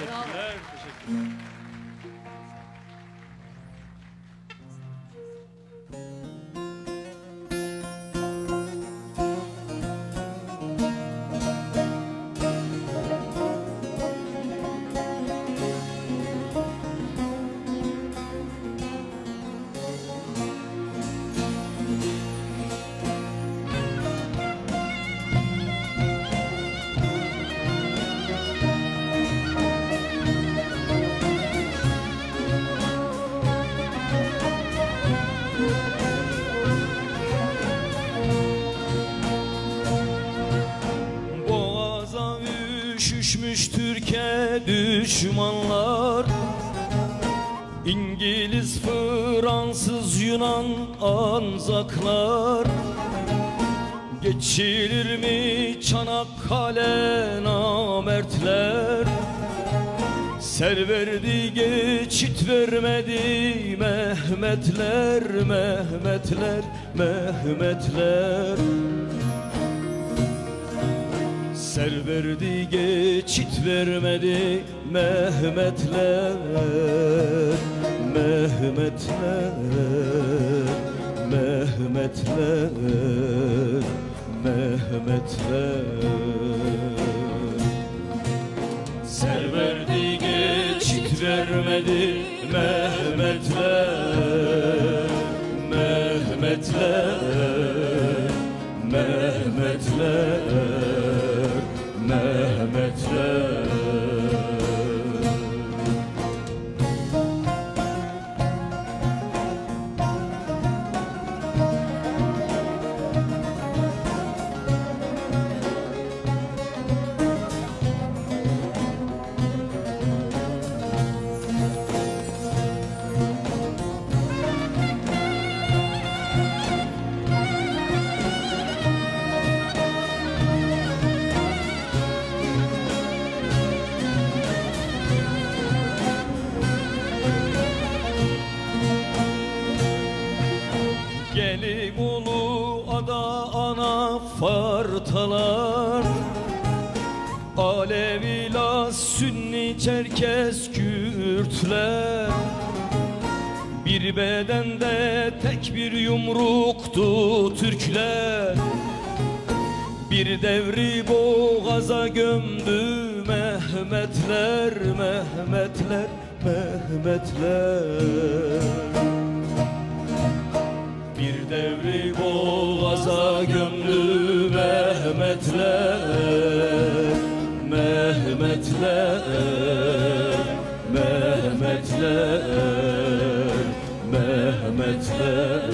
Teşekkürler. Teşekkürler. Türkiye düşmanlar. İngiliz, Fransız, Yunan, Anzaklar. Geçilir mi Çanakkale namertler? Ser verdi geçit vermedi Mehmetler, Mehmetler, Mehmetler Ser verdi geçit vermedi Mehmetler Mehmetler Mehmetler Mehmetler. Ser verdi geçit vermedi Mehmetler Mehmetler ana fartalar. Alevi Laz, Sünni Çerkez Kürtler. Bir bedende tek bir yumruktu Türkler. Bir devri boğaza gömdü Mehmetler, Mehmetler, Mehmetler devri boğaza gömdü Mehmetler Mehmetler Mehmetler Mehmetler.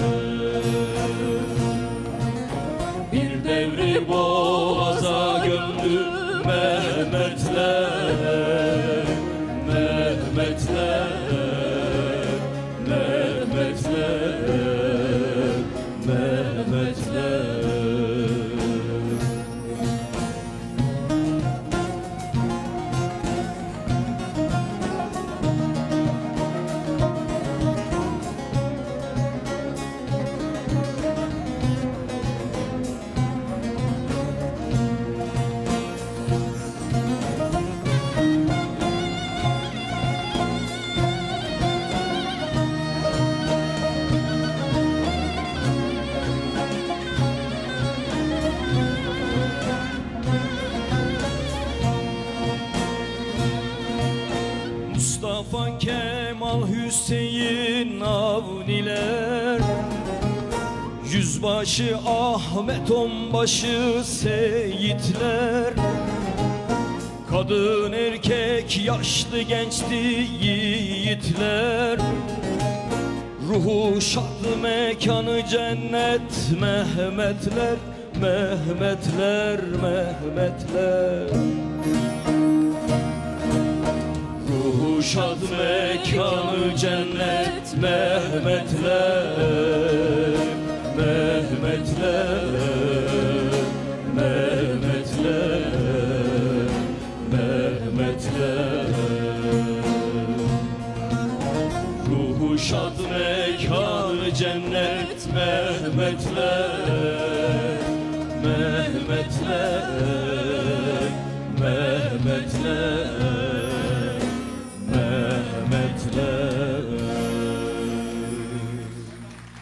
Bir devri boğaza gömdü Mehmetler Mustafa Kemal Hüseyin Avniler. Yüzbaşı Ahmet Onbaşı Seyitler. Kadın erkek yaşlı gençti yiğitler. Ruhu şad mekanı cennet Mehmetler Mehmetler Mehmetler Şad mekanı cennet Mehmetler Mehmetler Mehmetler Mehmetler. Ruhu şad mekanı cennet Mehmetler